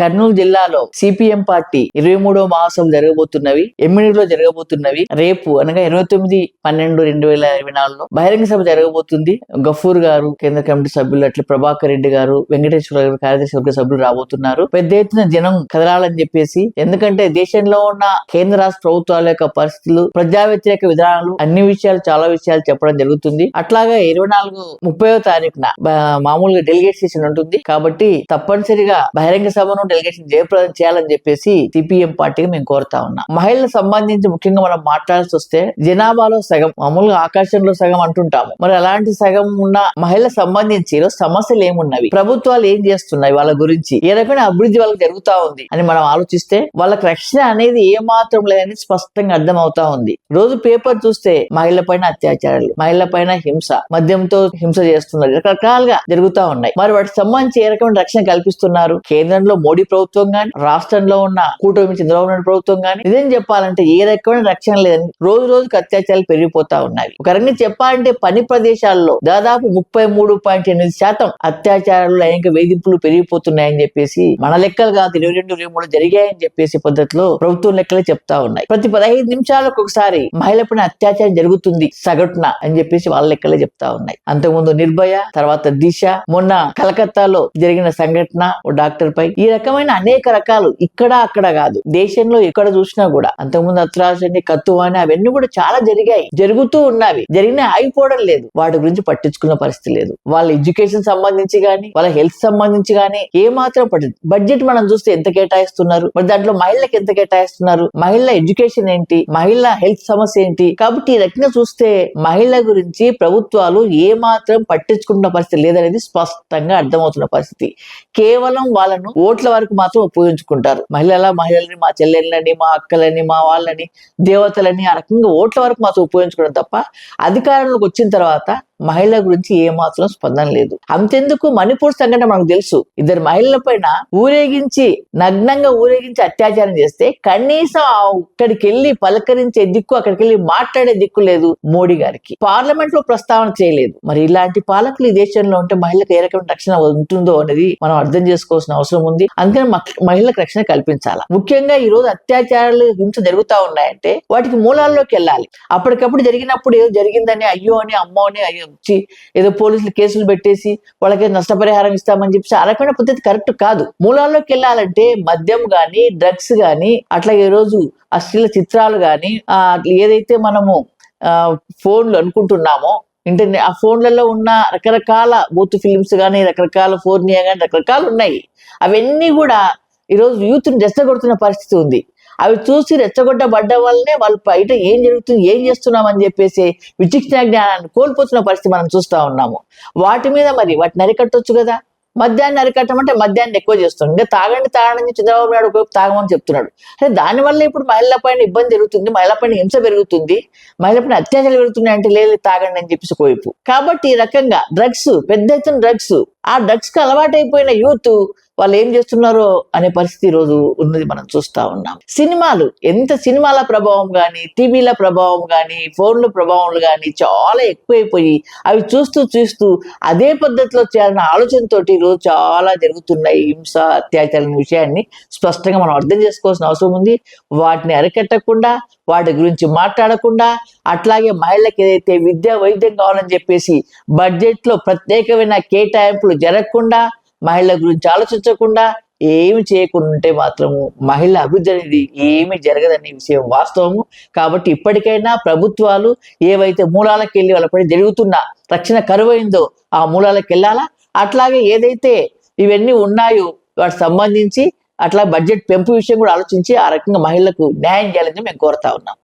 కర్నూలు జిల్లాలో CPM party ఇరవై మూడో మహాసభ జరగబోతున్నవి ఎమ్మిడిలో జరగబోతున్నవి. రేపు అనగా ఇరవై తొమ్మిది పన్నెండు రెండు వేల ఇరవై నాలుగులో బహిరంగ సభ జరగబోతుంది. గఫూర్ గారు కేంద్ర కమిటీ సభ్యులు అట్లా ప్రభాకర్ రెడ్డి గారు వెంకటేశ్వర గారు కార్యదర్శి వర్గ సభ్యులు రాబోతున్నారు. పెద్ద ఎత్తున జనం కదలాలని చెప్పేసి ఎందుకంటే దేశంలో ఉన్న కేంద్ర రాష్ట్ర ప్రభుత్వాల యొక్క పరిస్థితులు ప్రజా వ్యతిరేక విధానాలు అన్ని విషయాలు చాలా విషయాలు చెప్పడం జరుగుతుంది. అట్లాగే ఇరవై నాలుగు ముప్పై తారీఖున మామూలుగా డెలిగేట్ సెషన్ ఉంటుంది. కాబట్టి తప్పనిసరిగా బహిరంగ సభను డెలిగేషన్ జయప్రదం చేయాలని చెప్పేసి సిపిఎం పార్టీకి మేము కోరుతా ఉన్నాం. మహిళలకు సంబంధించి ముఖ్యంగా మనం మాట్లాడాల్సి వస్తే జనాభాలో సగం మామూలుగా ఆకాశంలో సగం అంటుంటాము. మరి అలాంటి సగం ఉన్న మహిళలకు సంబంధించి సమస్యలు ఏమున్నవి? ప్రభుత్వాలు ఏం చేస్తున్నాయి వాళ్ళ గురించి? ఏ రకమైన అభివృద్ధి వాళ్ళకి జరుగుతా ఉంది అని మనం ఆలోచిస్తే వాళ్ళకి రక్షణ అనేది ఏ మాత్రం లేదని స్పష్టంగా అర్థం అవుతా ఉంది. రోజు పేపర్ చూస్తే మహిళల పైన అత్యాచారాలు మహిళల పైన హింస మద్యంతో హింస చేస్తున్నారు రకరకాలుగా జరుగుతా ఉన్నాయి. మరి వాటికి సంబంధించి ఏ రకమైన రక్షణ కల్పిస్తున్నారు? కేంద్రంలో మోడీ ప్రభుత్వం కానీ రాష్ట్రంలో ఉన్న కూటమి చంద్రబాబు నాయుడు ప్రభుత్వం కానీ నిజం చెప్పాలంటే ఏ రకమైన రక్షణ లేదని రోజు రోజుకు అత్యాచారాలు పెరిగిపోతా ఉన్నాయి. ఒక రకంగా చెప్పాలంటే పని ప్రదేశాల్లో దాదాపు ముప్పై మూడు పాయింట్ ఎనిమిది శాతం అత్యాచారాలు లైంగిక వేధింపులు పెరిగిపోతున్నాయని చెప్పేసి మన లెక్కలు కాదు ఇరవై రెండు ఇరవై మూడు జరిగాయని చెప్పేసి పద్ధతిలో ప్రభుత్వం లెక్కలే చెప్తా ఉన్నాయి. ప్రతి పదహైదు నిమిషాలకు ఒకసారి మహిళపైన అత్యాచారం జరుగుతుంది సగటున అని చెప్పేసి వాళ్ళ లెక్కలే చెప్తా ఉన్నాయి. అంతకుముందు నిర్భయ తర్వాత దిశ మొన్న కలకత్తాలో జరిగిన సంఘటన ఓ డాక్టర్ పై ఈ రకమైన అనేక రకాలు ఇక్కడ అక్కడ కాదు. దేశంలో ఎక్కడ చూసినా కూడా అంతకుముందు అత్రాసని కత్తువాని అవన్నీ కూడా చాలా జరిగాయి. జరుగుతూ ఉన్నవి. జరిగినా ఆగిపోవడం లేదు. వాటి గురించి పట్టించుకున్న పరిస్థితి లేదు. వాళ్ళ ఎడ్యుకేషన్ సంబంధించి కానీ వాళ్ళ హెల్త్ సంబంధించి కానీ ఏ మాత్రం పట్టి బడ్జెట్ మనం చూస్తే ఎంత కేటాయిస్తున్నారు? మరి దాంట్లో మహిళలకు ఎంత కేటాయిస్తున్నారు? మహిళ ఎడ్యుకేషన్ ఏంటి? మహిళ హెల్త్ సమస్య ఏంటి? కాబట్టి ఈ రకంగా చూస్తే మహిళ గురించి ప్రభుత్వాలు ఏ మాత్రం పట్టించుకున్న పరిస్థితి లేదనేది స్పష్టంగా అర్థమవుతున్న పరిస్థితి. కేవలం వాళ్ళను ఓట్ల వరకు మాత్రం ఉపయోగించుకుంటారు మహిళల మహిళలని మా చెల్లెళ్ళని మా అక్కలని మా వాళ్ళని దేవతలని ఆ రకంగా ఓట్ల వరకు మాత్రం ఉపయోగించుకోవడం తప్ప అధికారంలోకి వచ్చిన తర్వాత మహిళల గురించి ఏ మాత్రం స్పందన లేదు. అంతెందుకు మణిపూర్ సంఘటన మనకు తెలుసు. ఇద్దరు మహిళల పైన ఊరేగించి నగ్నంగా ఊరేగించి అత్యాచారం చేస్తే కనీసం అక్కడికి వెళ్ళి పలకరించే దిక్కు అక్కడికి వెళ్ళి మాట్లాడే దిక్కు లేదు మోడీ గారికి. పార్లమెంట్లో ప్రస్తావన చేయలేదు. మరి ఇలాంటి పాలకులు ఈ దేశంలో ఉంటే మహిళలకు ఏ రకమైన రక్షణ ఉంటుందో అనేది మనం అర్థం చేసుకోవాల్సిన అవసరం ఉంది. అందుకని మహిళలకు రక్షణ కల్పించాలి? ముఖ్యంగా ఈ రోజు అత్యాచారాలు హింస జరుగుతా ఉన్నాయంటే వాటికి మూలాల్లోకి వెళ్ళాలి. అప్పటికప్పుడు జరిగినప్పుడు ఏదో జరిగిందని అయ్యో అని అమ్మో అని అయ్యో వచ్చి ఏదో పోలీసులు కేసులు పెట్టేసి వాళ్ళకి నష్టపరిహారం ఇస్తామని చెప్పి ఆ రకమైన పద్ధతి కరెక్ట్ కాదు. మూలాల్లోకి వెళ్ళాలంటే మద్యం గాని డ్రగ్స్ గాని అట్లా ఈ రోజు అశ్లీల చిత్రాలు గాని ఏదైతే మనము ఫోన్లు అనుకుంటున్నామో ఇంటర్నెట్ ఆ ఫోన్లలో ఉన్న రకరకాల బూత్ ఫిలిమ్స్ కానీ రకరకాల ఫోర్నియా కానీ రకరకాలు ఉన్నాయి. అవన్నీ కూడా ఈరోజు యూత్ని కొడుతున్న పరిస్థితి ఉంది. అవి చూసి రెచ్చగొట్టబడ్డ వల్లనే వాళ్ళు బయట ఏం జరుగుతుంది ఏం చేస్తున్నామని చెప్పేసి విచక్షణ జ్ఞానాన్ని కోల్పోతున్న పరిస్థితి మనం చూస్తా ఉన్నాము. వాటి మీద మరి వాటిని అరికట్టొచ్చు కదా. మద్యాన్ని అరికట్టమంటే మద్యాన్ని ఎక్కువ చేస్తుంది. ఇంకా తాగండి తాగండి చంద్రబాబు నాయుడు ఒకవైపు తాగమని చెప్తున్నాడు. అంటే దానివల్ల ఇప్పుడు మహిళల పైన ఇబ్బంది జరుగుతుంది మహిళల పైన హింస పెరుగుతుంది మహిళల పైన అత్యాచారాలు పెరుగుతున్నాయి అంటే లేదు తాగండి అని చెప్పేసి ఒకవైపు. కాబట్టి ఈ రకంగా డ్రగ్స్ పెద్ద ఎత్తున డ్రగ్స్ ఆ డ్రగ్స్కి అలవాటైపోయిన యూత్ వాళ్ళు ఏం చేస్తున్నారో అనే పరిస్థితి ఈరోజు రోజు ఉన్నది మనం చూస్తూ ఉన్నాం. సినిమాలు ఎంత సినిమాల ప్రభావం కానీ టీవీల ప్రభావం కానీ ఫోన్ల ప్రభావం కానీ చాలా ఎక్కువైపోయి అవి చూస్తూ చూస్తూ అదే పద్ధతిలో చేయాలన్న ఆలోచనతోటి ఈరోజు చాలా జరుగుతున్నాయి హింస అత్యాచారం విషయాన్ని స్పష్టంగా మనం అర్థం చేసుకోవాల్సిన అవసరం ఉంది. వాటిని అరికట్టకుండా వాటి గురించి మాట్లాడకుండా అట్లాగే మహిళలకు ఏదైతే విద్య వైద్యం కావాలని చెప్పేసి బడ్జెట్లో ప్రత్యేకమైన కేటాయింపులు జరగకుండా మహిళల గురించి ఆలోచించకుండా ఏమి చేయకుండా ఉంటే మాత్రము మహిళ అభివృద్ధి అనేది ఏమి జరగదనే విషయం వాస్తవము. కాబట్టి ఇప్పటికైనా ప్రభుత్వాలు ఏవైతే మూలాలకు వెళ్ళి వాళ్ళపై జరుగుతున్న రక్షణ కరువైందో ఆ మూలాలకు వెళ్ళాలా అట్లాగే ఏదైతే ఇవన్నీ ఉన్నాయో వాటికి సంబంధించి అట్లా బడ్జెట్ పెంపు విషయం కూడా ఆలోచించి ఆ రకంగా మహిళలకు న్యాయం చేయాలని మేము కోరుతా ఉన్నాం.